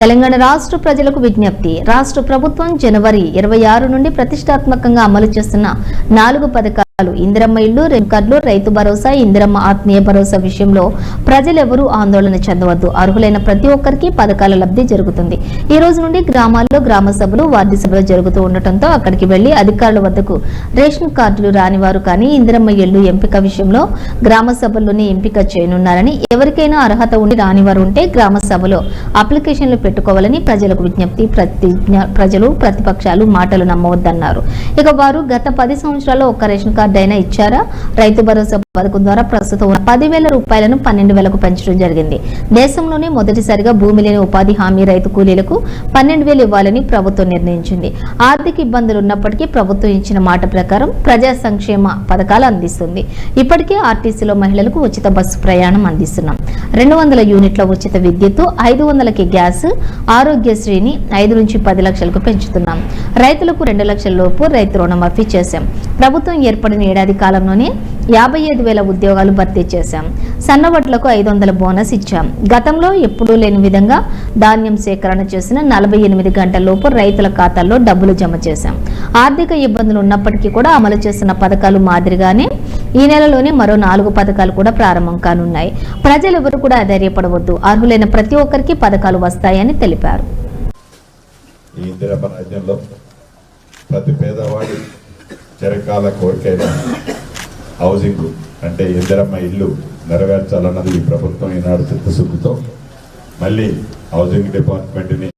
తెలంగాణ రాష్ట్ర ప్రజలకు విజ్ఞప్తి. రాష్ట్ర ప్రభుత్వం జనవరి ఇరవై ఆరు నుండి ప్రతిష్టాత్మకంగా అమలు చేస్తున్న నాలుగు పథకాలు ఇందిరమ్మ ఇల్లు రేపు రైతు భరోసా ఇందిరమ్మ ఆత్మీయ భరోసా విషయంలో ప్రజలెవరూ ఆందోళన చెందవద్దు. అర్హులైన ప్రతి ఒక్కరికి పథకాల లబ్ధి జరుగుతుంది. ఈ రోజు నుండి గ్రామాల్లో గ్రామ సభలు వార్డు సభలు జరుగుతూ ఉండటంతో అక్కడికి వెళ్ళి అధికారుల వద్దకు రేషన్ కార్డులు రాని వారు కానీ ఇందిరమ్మ ఇల్లు ఎంపిక విషయంలో గ్రామ సభల్లోనే ఎంపిక చేయనున్నారని ఎవరికైనా అర్హత ఉండి రాని వారు ఉంటే గ్రామ సభలో అప్లికేషన్లు పెట్టుకోవాలని ప్రజలకు విజ్ఞప్తి ప్రతిజ్ఞ ప్రజలు ప్రతిపక్షాలు మాటలు నమ్మవద్దన్నారు. ఇక వారు గత పది సంవత్సరాల్లో ఒక్క రేషన్ కార్డు అయినా ఇచ్చారా? రైతు భరోసా పథకం ద్వారా ప్రస్తుతం ఉన్న పదివేల రూపాయలను పన్నెండు వేలకు పెంచడం జరిగింది. దేశంలోనే మొదటిసారిగా భూమి లేని ఉపాధి హామీ రైతు కూలీలకు పన్నెండు వేలు ఇవ్వాలని ప్రభుత్వం నిర్ణయించింది. ఆర్థిక ఇబ్బందులు ఉన్నప్పటికీ ప్రభుత్వం ఇచ్చిన మాట ప్రకారం ప్రజా సంక్షేమ పథకాలు అందిస్తుంది. ఇప్పటికే ఆర్టీసీలో మహిళలకు ఉచిత బస్సు ప్రయాణం అందిస్తున్నాం. రెండు వందల యూనిట్ల ఉచిత విద్యుత్ ఐదు వందలకి గ్యాస్ ఆరోగ్యశ్రీని ఐదు నుంచి పది లక్షలకు పెంచుతున్నాం. రైతులకు రెండు లక్షల లోపు రైతు రుణమాఫీ చేశాం. ప్రభుత్వం ఏర్పడిన ఏడాది కాలంలోనే యాభై ఐదు వేల ఉద్యోగాలు భర్తీ చేశాం. సన్నవడ్లకు ఐదు వందల బోనస్ ఇచ్చాం. గతంలో ఎప్పుడూ లేని విధంగా ధాన్యం సేకరణ చేసిన నలభై ఎనిమిది గంటల లోపు రైతుల ఖాతాల్లో డబ్బులు జమ చేశాం. ఆర్థిక ఇబ్బందులు ఉన్నప్పటికీ కూడా అమలు చేస్తున్న పథకాలు మాదిరిగానే ఈ నెలలోనే మరో నాలుగు పథకాలు కూడా ప్రారంభం కానున్నాయి. ప్రజలెవరూ కూడా ధైర్యపడవద్దు అర్హులైన ప్రతి ఒక్కరికి పథకాలు వస్తాయని తెలిపారు. ప్రతి పేదవాడి చిరకాల కోరికైనా హౌసింగ్ అంటే ఇద్దరమ్మ ఇల్లు నెరవేర్చాలన్నది ఈ ప్రభుత్వం ఈనాడు చిత్తశుద్ధితో. మళ్ళీ హౌసింగ్ డిపార్ట్మెంట్ని